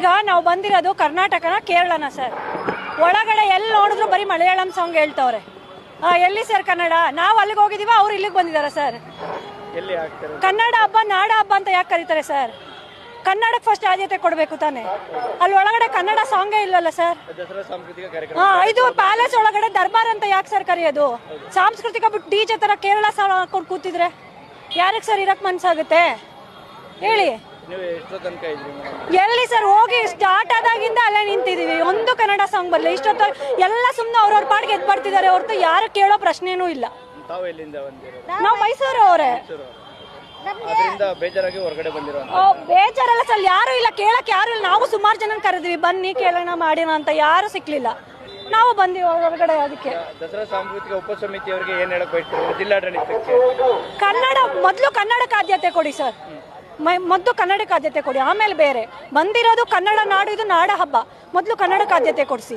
ಈಗ ನಾವು ಬಂದಿರೋದು ಕರ್ನಾಟಕನ ಕೇರಳನ ಸರ್. ಒಳಗಡೆ ಎಲ್ಲಿ ನೋಡಿದ್ರು ಬರೀ ಮಲಯಾಳಂ ಸಾಂಗ್ ಹೇಳ್ತವ್ರೆ. ಎಲ್ಲಿ ಸರ್ ಕನ್ನಡ? ನಾವು ಅಲ್ಲಿಗೆ ಹೋಗಿದೀವ ಅವ್ರು ಇಲ್ಲಿಗೆ ಬಂದಿದ್ದಾರೆ ಸರ್. ಕನ್ನಡ ಹಬ್ಬ ನಾಡ ಹಬ್ಬ ಅಂತ ಯಾಕೆ ಕರೀತಾರೆ ಸರ್? ಕನ್ನಡಕ್ಕೆ ಫಸ್ಟ್ ಆದ್ಯತೆ ಕೊಡಬೇಕು ತಾನೆ. ಅಲ್ಲಿ ಒಳಗಡೆ ಕನ್ನಡ ಸಾಂಗೇ ಇಲ್ಲಲ್ಲ ಸರ್? ಹಾ ಇದು ಪ್ಯಾಲೇಸ್ ಒಳಗಡೆ ದರ್ಬಾರ್ ಅಂತ ಯಾಕೆ ಸರ್ ಕರೆಯೋದು? ಸಾಂಸ್ಕೃತಿಕ ಬಿಟ್ಟು ಡಿಜೆ ತರ ಕೇರಳ ಸಾಂಗ್ ಹಾಕೊಂಡು ಕೂತಿದ್ರೆ ಯಾರಿಗೆ ಸರ್ ಇರಕ್ ಮನ್ಸಾಗುತ್ತೆ? ಹೇಳಿ. ಎಲ್ಲಿ ಸರ್ ಹೋಗಿ ಸ್ಟಾರ್ಟ್ ಆದಾಗಿಂದ ಅಲ್ಲೇ ನಿಂತಿದೀವಿ ಒಂದು ಕನ್ನಡ ಸಾಂಗ್ ಬರಲಿ ಇಷ್ಟೊತ್ತ ಎಲ್ಲ ಸುಮ್ಮನೆ ಅವ್ರವ್ರ ಪಾಡ್ಗೆ ಎದ್ ಬರ್ತಿದ್ದಾರೆ ಹೊರತು ಯಾರು ಕೇಳೋ ಪ್ರಶ್ನೆನೂ ಇಲ್ಲ. ನಾವು ಮೈಸೂರು ಅವರೇ. ಅದರಿಂದ ಬೇಜಾರಾಗಿ ಹೊರಗಡೆ ಬಂದಿರೋ ಬೇಜಾರಲ್ಲ ಸರ್. ಯಾರು ಇಲ್ಲ ಕೇಳಕ್ ಯಾರು ಇಲ್ಲ. ನಾವು ಸುಮಾರು ಜನ ಕರೆದಿವಿ ಬನ್ನಿ ಕೇಳೋಣ ಮಾಡಿನ ಅಂತ ಯಾರು ಸಿಕ್ಲಿಲ್ಲ. ನಾವು ಬಂದಿವಿ ಹೊರಗಡೆ ಅದಕ್ಕೆ. ದಸರಾ ಸಾಂಸ್ಕೃತಿಕ ಉಪಸಮಿತಿಯವರಿಗೆ ಏನ್ ಹೇಳಕ್ ಬಯಸ್ತೀರಿ? ಜಿಲ್ಲಾಡಳಿತಕ್ಕೆ. ಕನ್ನಡ ಮೊದಲು ಕನ್ನಡಕ್ಕೆ ಆದ್ಯತೆ ಕೊಡಿ ಸರ್. ಮೊದಲು ಕನ್ನಡಕ್ಕೆ ಆದ್ಯತೆ ಕೊಡಿ, ಆಮೇಲೆ ಬೇರೆ. ಬಂದಿರೋದು ಕನ್ನಡ ನಾಡು, ಇದು ನಾಡ ಹಬ್ಬ. ಮೊದಲು ಕನ್ನಡಕ್ಕೆ ಆದ್ಯತೆ ಕೊಡಿಸಿ.